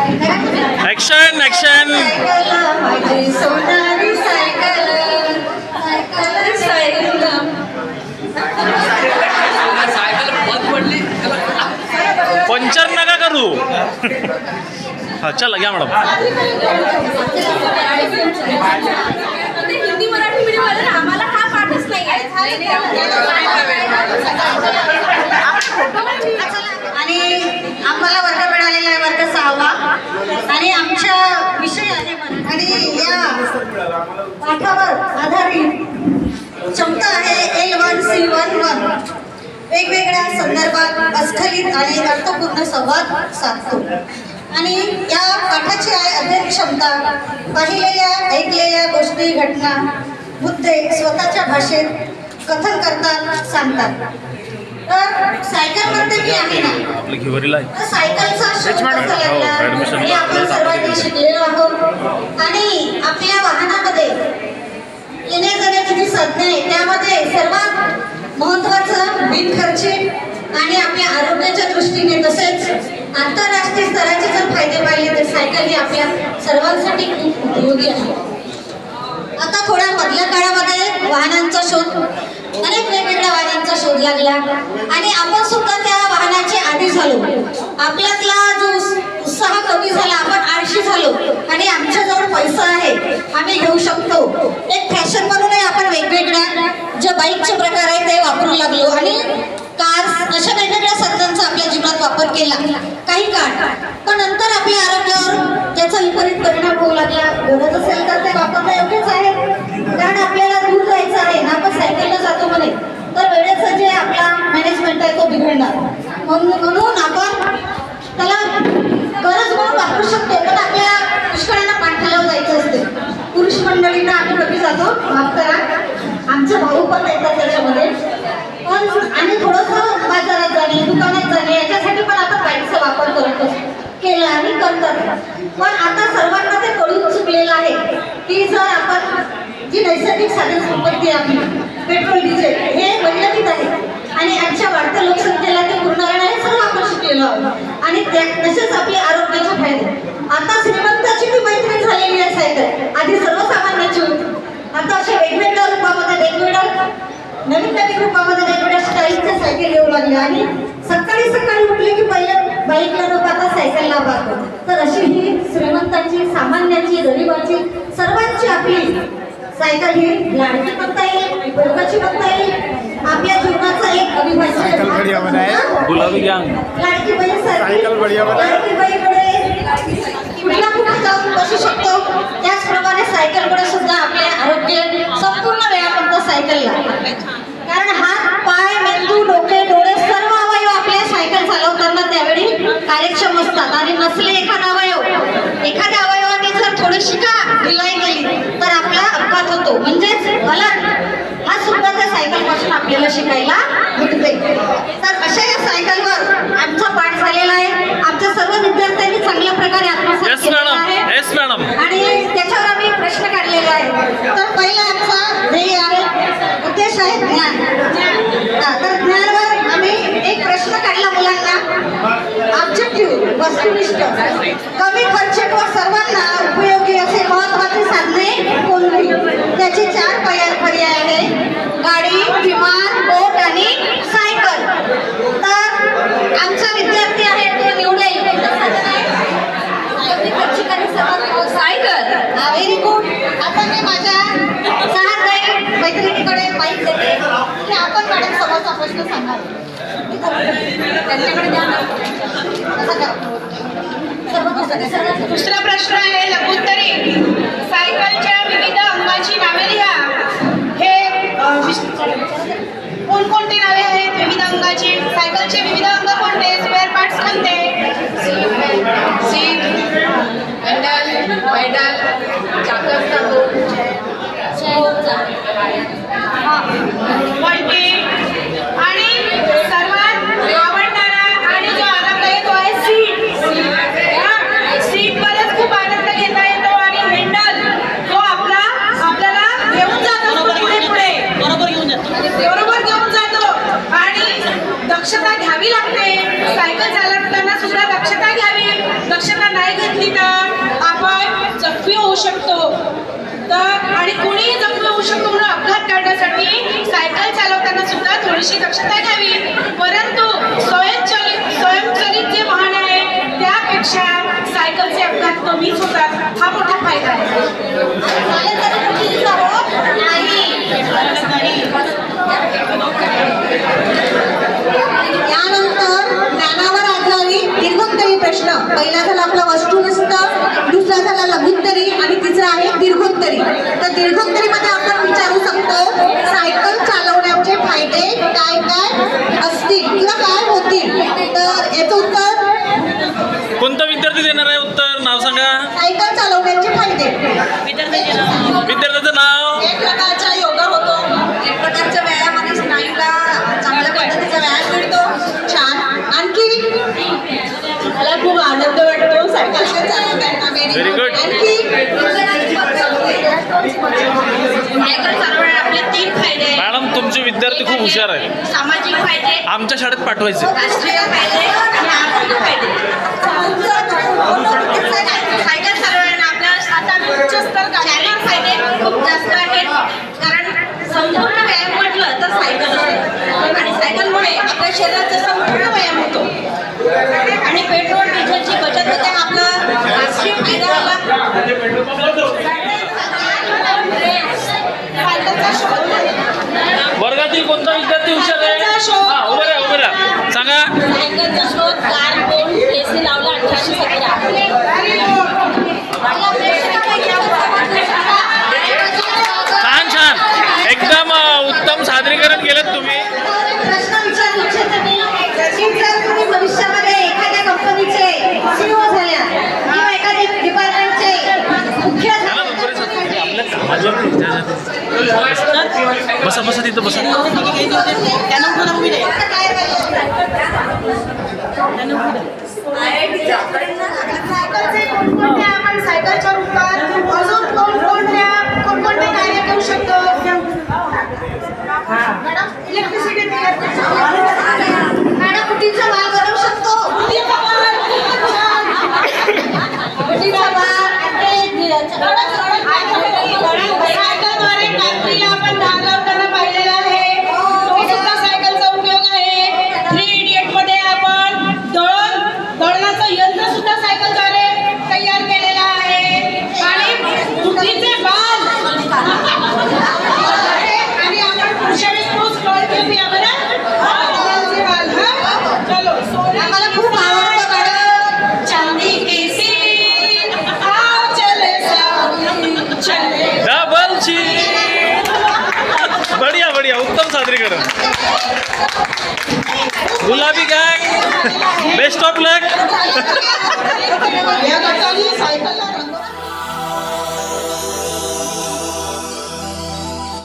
Action, action! Puncture नका करू. हा चला घ्या मॅडम आम्हाला हा पाठच नाही आणि आमच्या विषय आहे आणि या पाठावर आधारित क्षमता आहे L one C one one वेगवेगळ्या संदर्भात अस्खलित आणि अर्थपूर्ण संवाद साधतो. आणि या पाठाची आहे अध्ययन क्षमता पाहिलेल्या ऐकलेल्या गोष्टी घटना मुद्दे स्वतःच्या भाषेत कथन करतात सांगतात. तर सायकलमध्ये मी आहे ना. आपलं घेवरीला आहे तर सायकलचा हो, आपण सर्वांनी शिकलेलो आहोत. आणि आपल्या वाहनामध्ये येणे जाण्याची जी संज्ञा आहे त्यामध्ये सर्वात महत्वाचं बिनखर्चिक आणि आपल्या आरोग्याच्या दृष्टीने तसेच आंतरराष्ट्रीय स्तराचे जर फायदे पाहिले तर सायकल ही आपल्या सर्वांसाठी खूप उपयोगी आहे. आता थोड्या मधल्या काळामध्ये वाहनांचा शोध. अनेक वेगवेगळ्या वाहनाचा शोध लागला. आणि आपण सुद्धा त्या वाहनाचे आधी झालो. आपल्यातला जो उत्साह कमी झाला आपण आळशी झालो. आणि आमच्याजवळ पैसा आहे आम्ही घेऊ शकतो. एक फॅशन म्हणूनही आपण वेगवेगळ्या जे बाईकचे प्रकार आहेत ते वापरू लागलो. आणि कार अशा वेगवेगळ्या साधनांचा आपल्या जीवनात वापर केला. काही काळ. पण नंतर आपल्या आरोग्यावर त्याचा विपरीत परिणाम होऊ लागला. गरज असेल तर ते वापरणं योग्यच आहे. कारण आपल्याला दूर जायचं आहे. ना आपण सायकलला जातो म्हणे. तर वेळेचं जे आपला मॅनेजमेंट आहे तो बिघडणार. म्हणून म्हणून आपण त्याला गरज म्हणून वापरू शकतो. पण आपल्या पुष्कळांना पाठीला जायचं असते. पुरुष मंडळींना आम्ही कधी जातो. माफ करा आमचे भाऊ पण येतात त्याच्यामध्ये. पण आणि थोडंसं बाजारात जाणे दुकानात जाणे याच्यासाठी पण आपण बाईकचा वापर करत असतो. केला आणि करतात. पण आता सर्वांना ते कळून चुकलेलं आहे. की जर आपण जी नैसर्गिक साधन संपत्ती आहे आपली पेट्रोल डिझेल हे मर्यादित आहे. आणि आजच्या वाढत्या लोकसंख्येला ते पूर्ण नाही हे सर्व आकर्षित केलं आणि त्या तसेच आपले आरोग्याचे फायदे आता श्रीमंताची ती मैत्री झालेली आहे सायकल आधी सर्वसामान्याची होती आता अशा वेगवेगळ्या रूपामध्ये वेगवेगळ्या नवीन नवीन रूपामध्ये वेगवेगळ्या स्टाईलच्या सायकल येऊ लागल्या आणि सकाळी सकाळी उठले की पहिले बाईकला लोक आता सायकलला पाहतो तर अशी ही श्रीमंताची सामान्याची गरिबाची सर्वांची आपली सायकल ही लाडकी म्हणता येईल वर्गाची म्हणता येईल. आपल्या जीवनाचा एक अविभाज्य गुलाबी गँग. लाडकी बहीण सायकल बढिया. लाडकी बहीणकडे कुठला कुठे जाऊन बसू शकतो? त्याचप्रमाणे सायकलकडे सुद्धा आपले आरोग्य संपूर्ण वेळापर्यंत सायकलला. कारण हात पाय मेंदू डोके डोळे सर्व अवयव आपल्या सायकल चालवताना त्यावेळी कार्यक्षम असतात. आणि नसले एखादा अवयव एखाद्या अवयवाने जर थोडीशी का ढिलाई केली तर आपला अपघात होतो. म्हणजेच मला हा सुद्धा त्या सायकलपासून आपल्याला शिकायला भेटते तर अशा या सायकलवर आमचा पाठ झालेला आहे. आमच्या सर्व विद्यार्थ्यांनी चांगल्या प्रकारे आत्मसात केलेला आहे. आणि त्याच्यावर आम्ही प्रश्न काढलेले आहे तर पहिला आमचा ध्येय आहे. उद्देश आहे ज्ञान. तर ज्ञानावर आम्ही एक प्रश्न काढला मुलांना. ऑब्जेक्टिव्ह वस्तुनिष्ठ. कमी खर्चिक व सर्वांना उपयोगी असे महत्त्वाचे साधने कोणती त्याचे चार पर्याय पर्याय आहे गाडी विमान बोट आणि सायकल. तर आमचा विद्यार्थी आहे तो निवडेल सायकल. व्हेरी गुड आता मी माझ्या सहाध्यायी मैत्रिणीकडे माहीत देते. की आपण मॅडम समोरचा प्रश्न सांगाल. त्यांच्याकडे दुसरा प्रश्न आहे लघुत्तरी. सायकलच्या विविध अंगाची बरोबर घेऊन जातो. आणि दक्षता घ्यावी लागते. सायकल चालवताना सुद्धा दक्षता घ्यावी. दक्षता नाही घेतली तर आपण जखमी होऊ शकतो. तर आणि कोणीही जखमी होऊ शकतो म्हणून अपघात टाळण्यासाठी सायकल चालवताना सुद्धा थोडीशी दक्षता घ्यावी. परंतु स्वयंचलित स्वयंचलित जे वाहन आहे त्यापेक्षा सायकलचे अपघात कमीच होतात. हा मोठा फायदा आहे. यानंतर ज्ञानावर आधारित दीर्घोत्तरी प्रश्न. पहिला झाला आपला वस्तुनिष्ठ दुसरा झाला लघुत्तरी आणि तिसरा आहे दीर्घोत्तरी. तर दीर्घोत्तरीमध्ये आपण विचारू शकतो सायकल चालवण्याचे फायदे काय काय असतील किंवा काय होतील? तर याचं उत्तर? कोणता विद्यार्थी देणार आहे उत्तर? नाव सांगा. सायकल चालवण्याचे फायदे. हुशार आहे. आमच्या शाळेत पाठवायचे. बसा बसा तिथं बसा. सायकलचे कोणकोणते आपण सायकलच्या रूपात बढिया उत्तम सादरीकरण. गुलाबी गँग बेस्ट ऑफ लक